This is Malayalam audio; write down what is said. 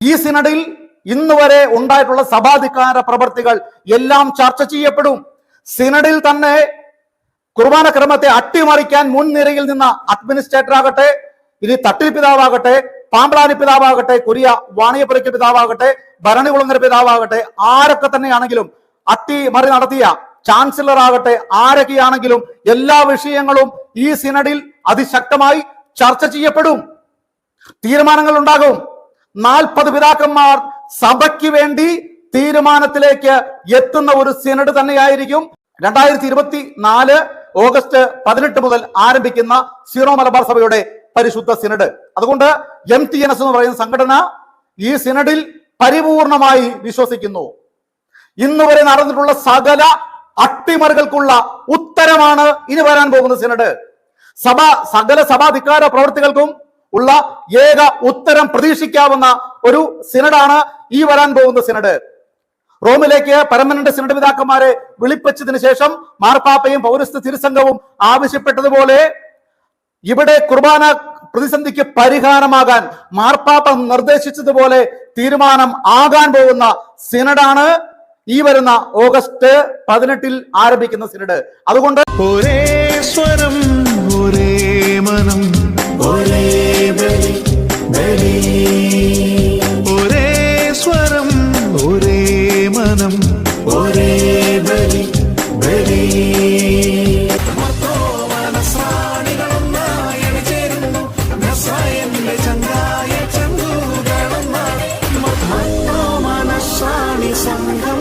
ഈ സിനഡിൽ ഇന്ന് വരെ ഉണ്ടായിട്ടുള്ള സഭാധികാര പ്രവർത്തികൾ എല്ലാം ചർച്ച ചെയ്യപ്പെടും. സിനഡിൽ തന്നെ കുർബാന ക്രമത്തെ അട്ടിമറിക്കാൻ മുൻനിരയിൽ നിന്ന അഡ്മിനിസ്ട്രേറ്റർ ആകട്ടെ ഇനി തട്ടിൽ പിതാവാകട്ടെ പാമ്പ്രാനി പിതാവാകട്ടെ കൊറിയ വാണിയപ്പുരയ്ക്ക് പിതാവാകട്ടെ ഭരണികുളങ്ങര പിതാവാകട്ടെ ആരൊക്കെ തന്നെയാണെങ്കിലും അട്ടിമറി നടത്തിയ ചാൻസലർ ആകട്ടെ ആരൊക്കെയാണെങ്കിലും എല്ലാ വിഷയങ്ങളും ഈ സിനഡിൽ അതിശക്തമായി ചർച്ച ചെയ്യപ്പെടും. തീരുമാനങ്ങൾ ഉണ്ടാകും. നാൽപ്പത് പിതാക്കന്മാർ സഭയ്ക്ക് വേണ്ടി തീരുമാനത്തിലേക്ക് എത്തുന്ന ഒരു സിനഡ് തന്നെയായിരിക്കും. രണ്ടായിരത്തി ഇരുപത്തി നാല് ഓഗസ്റ്റ് പതിനെട്ട് മുതൽ ആരംഭിക്കുന്ന സീറോ മലബാർ സഭയുടെ പരിശുദ്ധ സിനഡ് അതുകൊണ്ട് എം ടി എൻ എസ് എന്ന് പറയുന്ന സംഘടന ഈ സിനഡിൽ പരിപൂർണമായി വിശ്വസിക്കുന്നു. ഇന്ന് വരെ നടന്നിട്ടുള്ള സകല അട്ടിമറികൾക്കുള്ള ഉത്തരമാണ് ഇനി വരാൻ പോകുന്ന സിനഡ് സഭ സകല സഭാധികാര പ്രവർത്തികൾക്കും ഉള്ള ഏക ഉത്തരം പ്രതീക്ഷിക്കാവുന്ന ഒരു സിനഡാണ് ഈ വരാൻ പോകുന്ന സിനഡ്. റോമിലേക്ക് പരമനന്റ് സിനഡ് പിതാക്കന്മാരെ വിളിപ്പിച്ചതിന് ശേഷം മാർപ്പാപ്പയും പൗരസ്ത തിരുസംഘവും ആവശ്യപ്പെട്ടതുപോലെ ഇവിടെ കുർബാന പ്രതിസന്ധിക്ക് പരിഹാരമാകാൻ മാർപ്പാപ്പ നിർദ്ദേശിച്ചതുപോലെ തീരുമാനം ആകാൻ പോകുന്ന സിനഡാണ് ഈ വരുന്ന ഓഗസ്റ്റ് പതിനെട്ടിൽ ആരംഭിക്കുന്ന സിനഡ്. അതുകൊണ്ട് സ്വരം ഒരേ സ്വരം ഒരേ മനം ഒരേ ബലി ബലി സംഘം